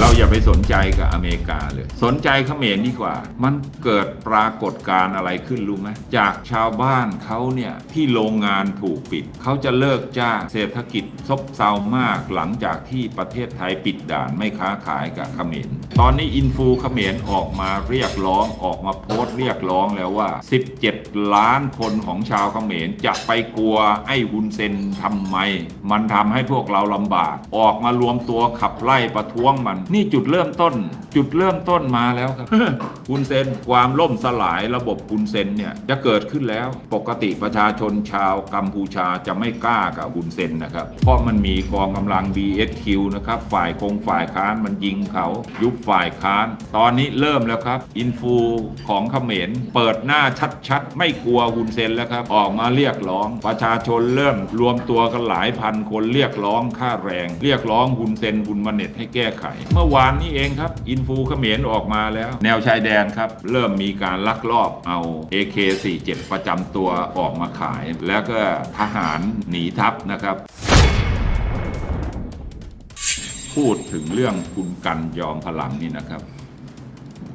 เราอย่าไปสนใจกับอเมริกาเลย สนใจเขมรดีกว่า มันเกิดปรากฏการณ์อะไรขึ้นรู้ไหมจากชาวบ้านเขาเนี่ยที่โรงงานถูกปิดเขาจะเลิกจ้างเศรษฐกิจซบเซามากหลังจากที่ประเทศไทยปิดด่านไม่ค้าขายกับเขมรตอนนี้อินฟูเขมรออกมาเรียกร้องออกมาโพสต์เรียกร้องแล้วว่า 17 ล้านคนของชาวเขมรจะไปกลัวไอ้ฮุนเซนทำไม มันทำให้พวกเราลำบาก ออกมารวมตัวขับไล่ประท้วงมันนี่จุดเริ่มต้น จุดเริ่มต้นมาแล้วครับฮุนเซนความล่มสลายระบบฮุนเซนเนี่ยจะเกิดขึ้นแล้วปกติประชาชนชาวกัมพูชาจะไม่กล้ากับฮุนเซนนะครับ เพราะมันมีกองกำลัง BSQ นะครับฝ่ายคงฝ่ายค้านมันยิงเขายุบฝ่ายค้าน ตอนนี้เริ่มแล้วครับ อินฟูของเขมรเปิดหน้าชัดๆ ไม่กลัวฮุนเซนแล้วครับ ออกมาเรียกร้อง ประชาชนเริ่มรวมตัวกันหลายพันคนเรียกร้องค่าแรง เรียกร้องฮุนเซนบุญมาเน็ตให้แก้ไขเมื่อวานนี้เองครับ อินฟูเขมรออกมาแล้ว แนวชายแดนครับ เริ่มมีการลักลอบเอา AK47 ประจำตัวออกมาขาย แล้วก็ทหารหนีทัพนะครับพูดถึงเรื่องคุณกันยอมพลังนี่นะครับ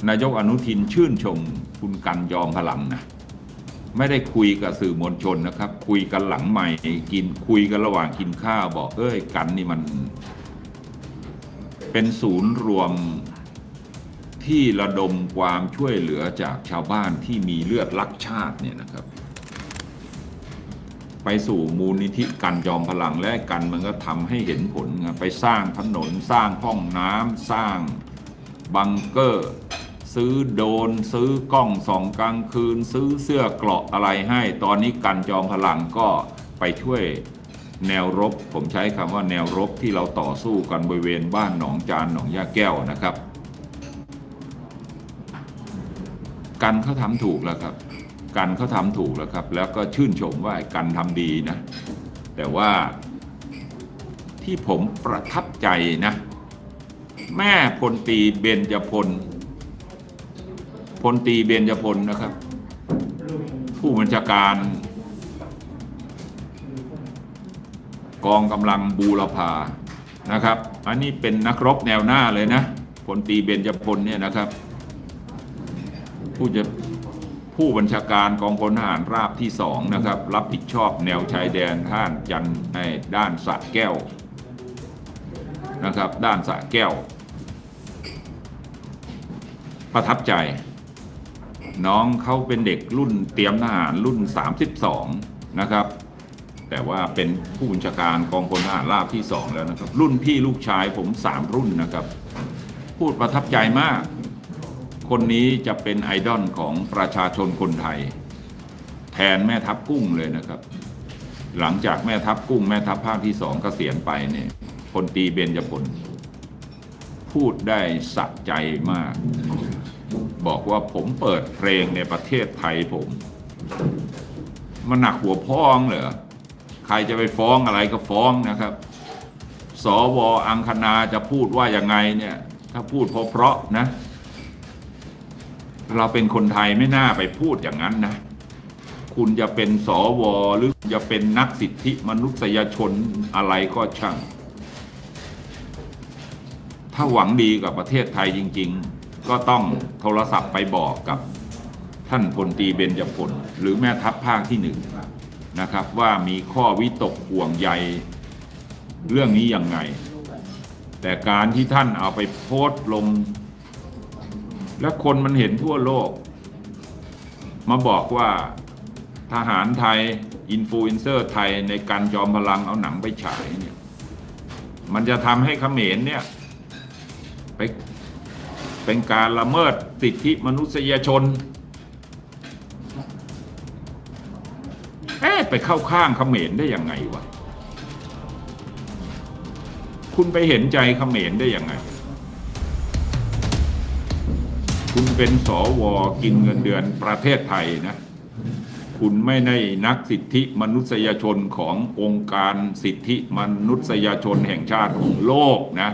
นายกอนุทินชื่นชมคุณกันยอมพลังนะไม่ได้คุยกับสื่อมวลชนนะครับ คุยกันหลังใหม่กินคุยกันระหว่างกินข้าวบอกเอ้ยกันนี่มัน เป็นศูนย์รวมที่ระดมความช่วยเหลือจากชาวบ้านที่มีเลือดรักชาติเนี่ยนะครับ ไปสู่มูลนิธิกันยอมพลังและกันมันก็ทำให้เห็นผลไปสร้างถนนสร้างห้องน้ำสร้างบังเกอร์ ซื้อโดนซื้อกล้องสองกลางคืน ซื้อเสื้อเกราะอะไรให้ ตอนนี้กันจอมพลังก็ไปช่วย แนวรบ ผมใช้คำว่าแนวรบที่เราต่อสู้กันบริเวณบ้านหนองจานหนองยาแก้วนะครับ กันเขาทำถูกแล้วครับ กันเขาทำถูกแล้วครับ แล้วก็ชื่นชมว่ากันทำดีนะ แต่ว่าที่ผมประทับใจนะ แม่พลตีเบญจพลพลตีเบญจพลนะครับ ผู้บัญชาการ กองกำลังบูรพานะครับ อันนี้เป็นนักรบแนวหน้าเลยนะพลตีเบญจพลเนี่ยนะครับ ผู้จะผู้บัญชาการกองพลทหารราบที่สองนะครับ รับผิดชอบแนวชายแดนท่านจันในด้านสะแก้วนะครับ ด้านสะแก้ว ประทับใจ น้องเขาเป็นเด็กรุ่นเตรียมทหารรุ่น 32 นะครับ แต่ว่าเป็นผู้บัญชาการกองพลทหารราบที่สองแล้วนะครับ รุ่นพี่ลูกชายผมสามรุ่นนะครับ พูดประทับใจมาก คนนี้จะเป็นไอดอลของประชาชนคนไทย แทนแม่ทัพกุ้งเลยนะครับ หลังจากแม่ทัพกุ้งแม่ทัพภาคที่สองเกษียณไปเนี่ยพลตีเบญจพลพูดได้สะใจมาก บอกว่าผมเปิดเพลงในประเทศไทยผม มันหนักหัวพ้องเหรอ รจะไปฟ้องอะไรก็ฟ้องนะครับ สวอังคณาจะพูดว่ายังไงเนี่ย ถ้าพูดเพราะๆนะ เราเป็นคนไทยไม่น่าไปพูดอย่างนั้นนะ คุณจะเป็นสวหรือจะเป็นนักสิทธิมนุษยชนอะไรก็ช่าง ถ้าหวังดีกับประเทศไทยจริง ๆ ก็ต้องโทรศัพท์ไปบอกกับท่านพลตีเบญจพลหรือแม่ทัพภาคที่หนึ่ง นะครับว่ามีข้อวิตกห่วงใยเรื่องนี้ยังไง แต่การที่ท่านเอาไปโพสต์ลง แล้วคนมันเห็นทั่วโลก มาบอกว่าทหารไทย อินฟลูเอนเซอร์ไทยในการจอมพลังเอาหนังไปฉายเนี่ยมันจะทำให้เขมรเนี่ยไปเป็นการละเมิดสิทธิมนุษยชนะไปเข้าข้างเขมรได้ยังไงวะ คุณไปเห็นใจเขมรได้ยังไง คุณเป็นสวกินเงินเดือนประเทศไทยนะ คุณไม่ได้นักสิทธิมนุษยชนขององค์การสิทธิมนุษยชนแห่งชาติของโลกนะ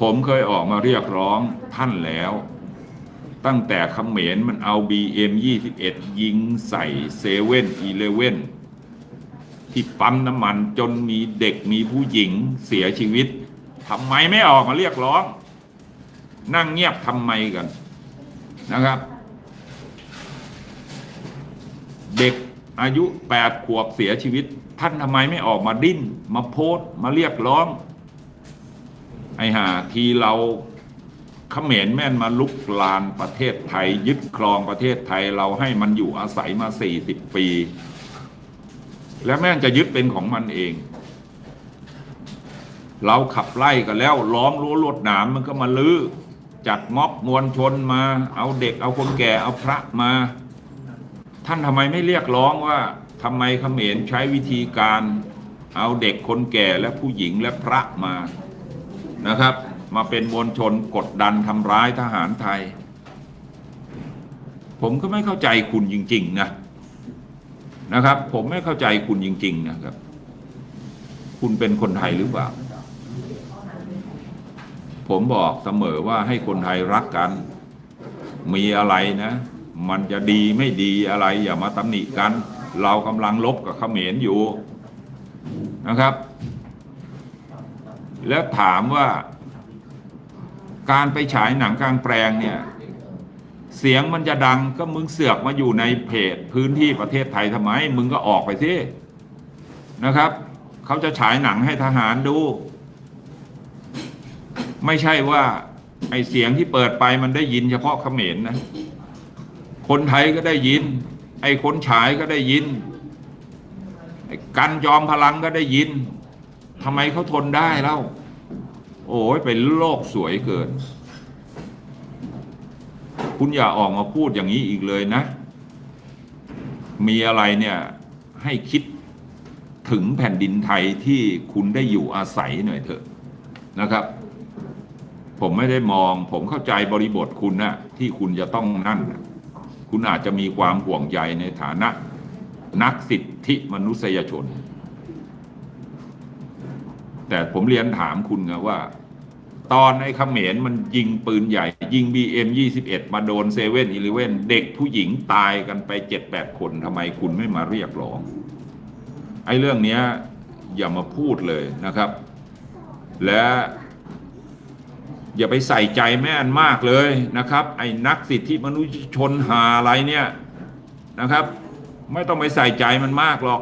ผมเคยออกมาเรียกร้องท่านแล้ว ตั้งแต่เขมรมันเอา BM 21 ยิงใส่เซเว่นอีเลเว่นที่ปั๊มน้ำมันจนมีเด็กมีผู้หญิงเสียชีวิตทำไมไม่ออกมาเรียกร้อง นั่งเงียบทำไมกันนะครับ เด็กอายุแปดขวบเสียชีวิต ท่านทำไมไม่ออกมาดิ้น มาโพสต์มาเรียกร้อง ไอ้ห่าทีเรา เขมรแม่นมาลุกลานประเทศไทย ยึดครองประเทศไทยเราให้มันอยู่อาศัยมาสี่สิบปี แล้วแม่งจะยึดเป็นของมันเอง เราขับไล่กันแล้วล้อมรั้วลวดหนามมันก็มาลื้อจัดม็อบมวลชนมา เอาเด็กเอาคนแก่เอาพระมา ท่านทำไมไม่เรียกร้องว่าทำไมเขมรใช้วิธีการ เอาเด็กคนแก่และผู้หญิงและพระมานะครับ มาเป็นมวลชนกดดันทำร้ายทหารไทย ผมก็ไม่เข้าใจคุณจริง ๆ นะนะครับ ผมไม่เข้าใจคุณจริง ๆ นะครับ คุณเป็นคนไทยหรือเปล่า ผมบอกเสมอว่าให้คนไทยรักกัน มีอะไรนะ มันจะดีไม่ดีอะไร อย่ามาตำหนิกัน เรากำลังลบกับเขมรอยู่นะครับ แล้วถามว่า การไปฉายหนังกลางแปลงเนี่ย เสียงมันจะดังก็มึงเสือกมาอยู่ในเพจพื้นที่ประเทศไทยทำไม มึงก็ออกไปสินะครับ เขาจะฉายหนังให้ทหารดู ไม่ใช่ว่าไอเสียงที่เปิดไปมันได้ยินเฉพาะเขมรนนะ คนไทยก็ได้ยิน ไอ้คนฉายก็ได้ยินไอ้กันจอมพลังก็ได้ยินทำไมเขาทนได้เล่า โอ้ยเป็นโลกสวยเกิน คุณอย่าออกมาพูดอย่างนี้อีกเลยนะ มีอะไรเนี่ยให้คิดถึงแผ่นดินไทยที่คุณได้อยู่อาศัยหน่อยเถอะนะครับ ผมไม่ได้มอง ผมเข้าใจบริบทคุณนะที่คุณจะต้องนั่น คุณอาจจะมีความห่วงใยในฐานะ นักสิทธิมนุษยชน แต่ผมเรียนถามคุณไงว่า ตอนไอ้เขมรมันยิงปืนใหญ่ ยิง BM 21 มาโดนเซเว่นอีเลเว่นเด็กผู้หญิงตายกันไป7-8คนทำไมคุณไม่มาเรียกร้อง ไอ้เรื่องนี้อย่ามาพูดเลยนะครับ และอย่าไปใส่ใจแม่นมากเลยนะครับ ไอ้นักสิทธิมนุษยชนหาอะไรเนี่ยนะครับ ไม่ต้องไปใส่ใจมันมากหรอก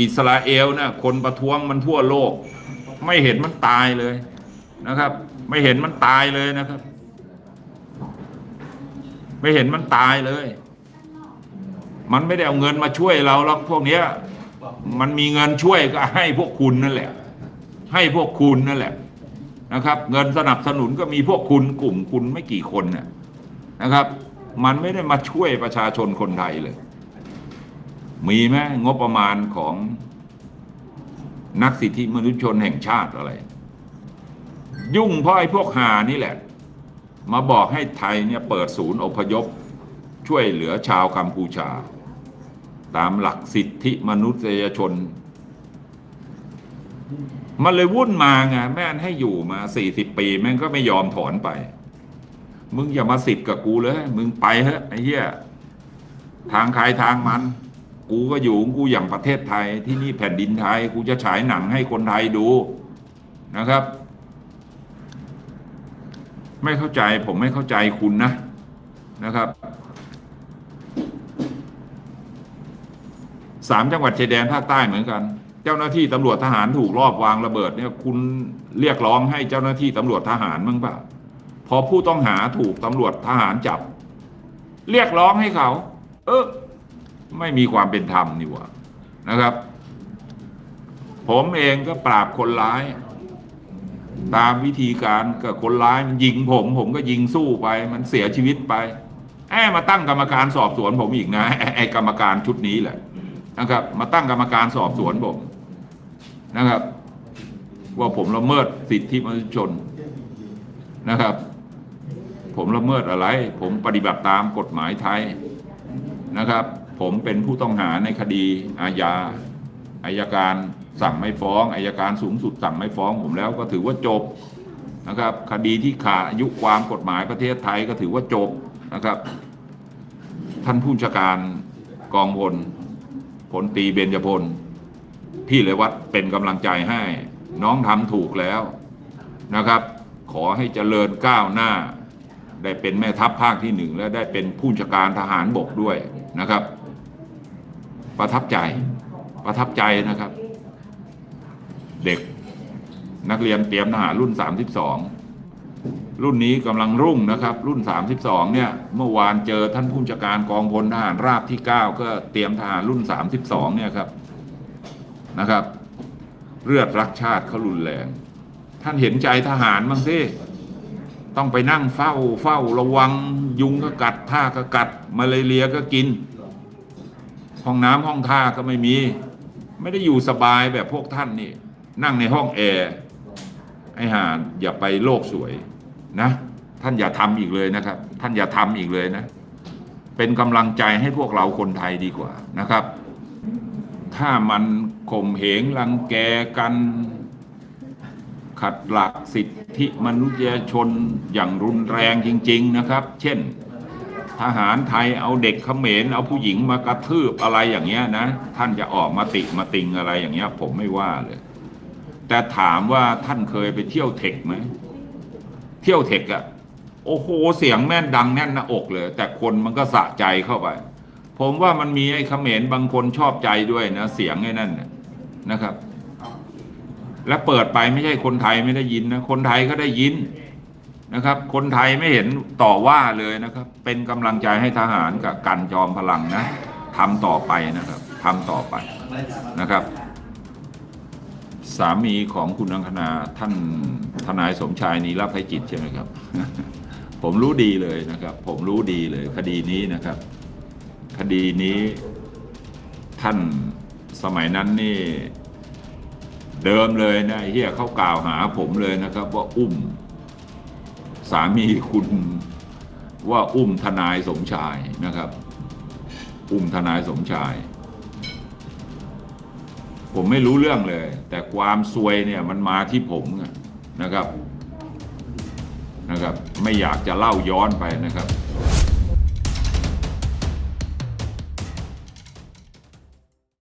อิสราเอลนะคนประท้วงมันทั่วโลก ไม่เห็นมันตายเลย นะครับ ไม่เห็นมันตายเลยนะครับ ไม่เห็นมันตายเลย มันไม่ได้เอาเงินมาช่วยเราหรอกพวกเนี้ย มันมีเงินช่วยก็ให้พวกคุณนั่นแหละ ให้พวกคุณนั่นแหละนะครับ เงินสนับสนุนก็มีพวกคุณกลุ่มคุณไม่กี่คนน่ะนะครับ มันไม่ได้มาช่วยประชาชนคนไทยเลย มีไหมงบประมาณของนักสิทธิมนุษยชนแห่งชาติอะไร ยุ่งเพราะไอ้พวกหานี่แหละ มาบอกให้ไทยเนี่ยเปิดศูนย์อพยพ ช่วยเหลือชาวกัมพูชา ตามหลักสิทธิมนุษยชน มันเลยวุ่นมาไงแม่นให้อยู่มาสี่สิบปี แม่งก็ไม่ยอมถอนไป มึงอย่ามาสิทธิ์กับกูเลย มึงไปเถอะไอ้เหี้ยทางใครทางมัน กูก็อยู่กูอย่างประเทศไทยที่นี่แผ่นดินไทย กูจะฉายหนังให้คนไทยดูนะครับ ไม่เข้าใจผมไม่เข้าใจคุณนะนะครับสามจังหวัดชายแดนภาคใต้เหมือนกัน เจ้าหน้าที่ตำรวจทหารถูกรอบวางระเบิดเนี่ยคุณเรียกร้องให้เจ้าหน้าที่ตำรวจทหารมั้งเปล่าพอผู้ต้องหาถูกตำรวจทหารจับ เรียกร้องให้เขา เออไม่มีความเป็นธรรมนี่หว่านะครับ ผมเองก็ปราบคนร้าย ตามวิธีการกับคนร้ายมันยิงผม ผมก็ยิงสู้ไป มันเสียชีวิตไปแอบมาตั้งกรรมการสอบสวนผมอีกนะไอ้ไอ้กรรมการชุดนี้แหละนะครับ มาตั้งกรรมการสอบสวนผมนะครับ ว่าผมละเมิดสิทธิมนุษยชนนะครับ ผมละเมิดอะไร ผมปฏิบัติตามกฎหมายไทยนะครับ ผมเป็นผู้ต้องหาในคดีอาญาอายการ สั่งไม่ฟ้องอายการสูงสุดสั่งไม่ฟ้องผมแล้วก็ถือว่าจบนะครับ คดีที่ขาดอายุความกฎหมายประเทศไทยก็ถือว่าจบนะครับ ท่านผู้บัญชาการกองพลพลตีเบญจพล พี่เลยวัดเป็นกำลังใจให้ น้องทำถูกแล้วนะครับ ขอให้เจริญก้าวหน้า ได้เป็นแม่ทัพภาคที่หนึ่งและได้เป็นผู้จัดการทหารบกด้วยนะครับ ประทับใจประทับใจนะครับ เด็กนักเรียนเตรียมทหารรุ่น 32 รุ่นนี้กำลังรุ่งนะครับ รุ่น 32 เนี่ย เมื่อวานเจอท่านผู้จัดการกองพลทหารราบที่ 9 ก็เตรียมทหารรุ่น 32 เนี่ยครับนะครับ เลือดรักชาติเขารุนแรง ท่านเห็นใจทหารบ้างสิต้องไปนั่งเฝ้าเฝ้าระวังยุงก็กัดท่าก็กัดมาเลเรียก็กิน ห้องน้ำห้องท่าก็ไม่มี ไม่ได้อยู่สบายแบบพวกท่านนี่ นั่งในห้องแอร์ไอ้ห่าอย่าไปโลกสวยนะ ท่านอย่าทำอีกเลยนะครับ ท่านอย่าทำอีกเลยนะ เป็นกำลังใจให้พวกเราคนไทยดีกว่านะครับ ถ้ามันข่มเหงรังแกกัน ขัดหลักสิทธิมนุษยชนอย่างรุนแรงจริง ๆนะครับ เช่น ทหารไทยเอาเด็กเขมรเอาผู้หญิงมากระทืบอะไรอย่างเงี้ยนะ ท่านจะออกมาติมาติงอะไรอย่างเงี้ย ผมไม่ว่าเลย แต่ถามว่าท่านเคยไปเที่ยวเทคไหมเที่ยวเทคอะโอ้โหเสียงแม่นดังแน่นหน้าอกเลย แต่คนมันก็สะใจเข้าไป ผมว่ามันมีไอ้เขมรบางคนชอบใจด้วยนะเสียงไอ้นั่นนะนะครับ และเปิดไปไม่ใช่คนไทยไม่ได้ยินนะคนไทยก็ได้ยินนะครับ คนไทยไม่เห็นต่อว่าเลยนะครับ เป็นกำลังใจให้ทหารกับกันจอมพลังนะทำต่อไปนะครับทำต่อไปนะครับ สามีของคุณอังคณาท่านทนายสมชายนีรับให้จิตใช่ไหมครับ ผมรู้ดีเลยนะครับ ผมรู้ดีเลย คดีนี้นะครับ คดีนี้ท่านสมัยนั้นนี่ เดิมเลยนะเฮียเขากล่าวหาผมเลยนะครับ ว่าอุ้ม สามีคุณว่าอุ้มทนายสมชายนะครับ อุ้มทนายสมชาย ผมไม่รู้เรื่องเลย แต่ความซวยเนี่ยมันมาที่ผมนะครับนะครับ ไม่อยากจะเล่าย้อนไปนะครับ